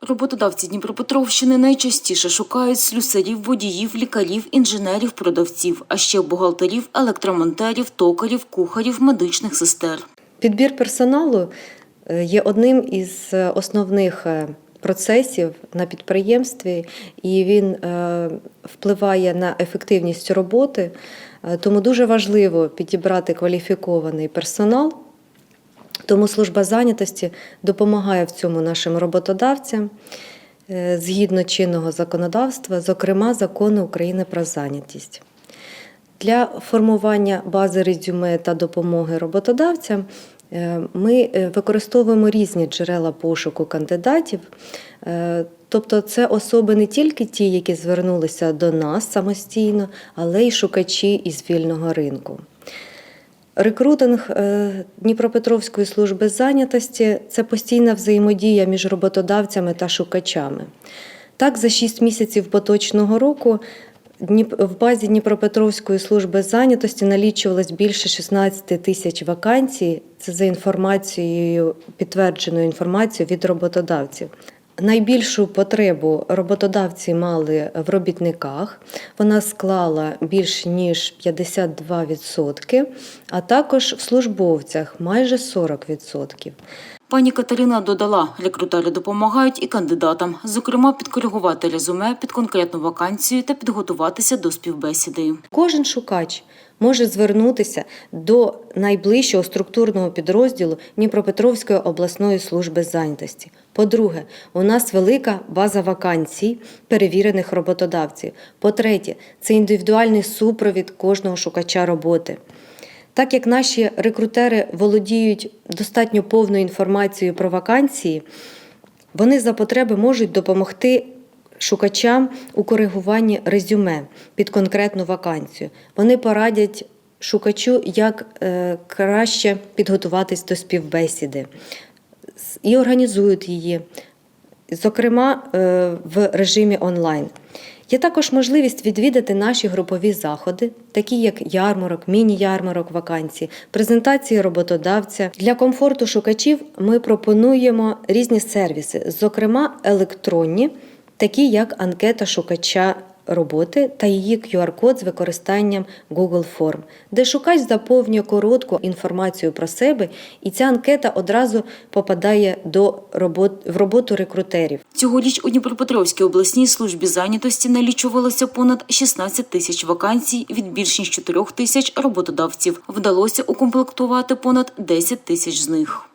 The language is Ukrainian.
Роботодавці Дніпропетровщини найчастіше шукають слюсарів, водіїв, лікарів, інженерів, продавців, а ще бухгалтерів, електромонтерів, токарів, кухарів, медичних сестер. Підбір персоналу е, є одним із е, основних е, процесів на підприємстві, і він впливає на ефективність роботи. Тому дуже важливо підібрати кваліфікований персонал. Тому служба зайнятості допомагає в цьому нашим роботодавцям е, згідно чинного законодавства, зокрема закону України про зайнятість. Для формування бази резюме та допомоги роботодавцям е, ми е, використовуємо різні джерела пошуку кандидатів. Тобто це особи не тільки ті, які звернулися до нас самостійно, але й шукачі із вільного ринку. Рекрутинг е, Дніпропетровської служби зайнятості це постійна взаємодія між роботодавцями та шукачами. Так, за 6 місяців поточного року в базі Дніпропетровської служби зайнятості налічувалось більше 16 тисяч вакансій. Це за інформацією, підтвердженою інформацією від роботодавців. Найбільшу потребу роботодавці мали в робітниках. Вона склала більш ніж 52%, а також в службовцях майже 40%. Пані Катерина додала, рекрутери допомагають і кандидатам, зокрема, підкоригувати резюме під конкретну вакансію та підготуватися до співбесіди. Кожен шукач може звернутися до найближчого структурного підрозділу Дніпропетровської обласної служби зайнятості. По-друге, у нас велика база вакансій перевірених роботодавців. По-третє, це індивідуальний супровід кожного шукача роботи. Так як наші рекрутери володіють достатньо повною інформацією про вакансії, вони за потреби можуть допомогти шукачам у коригуванні резюме під конкретну вакансію. Вони порадять шукачу, як е, краще підготуватись до співбесіди і організують її, зокрема е, в режимі онлайн. Є також можливість відвідати наші групові заходи, такі як ярмарок, міні-ярмарок вакансії, презентації роботодавця. Для комфорту шукачів ми пропонуємо різні сервіси, зокрема електронні, такі як анкета шукача роботи та її QR-код з використанням Google Form, де шукач заповнює коротку інформацію про себе, і ця анкета одразу попадає до робот, в роботу рекрутерів. Цьогоріч у Дніпропетровській обласній службі зайнятості налічувалося понад 16 тисяч вакансій від більш ніж 4 тисяч роботодавців. Вдалося укомплектувати понад 10 тисяч з них.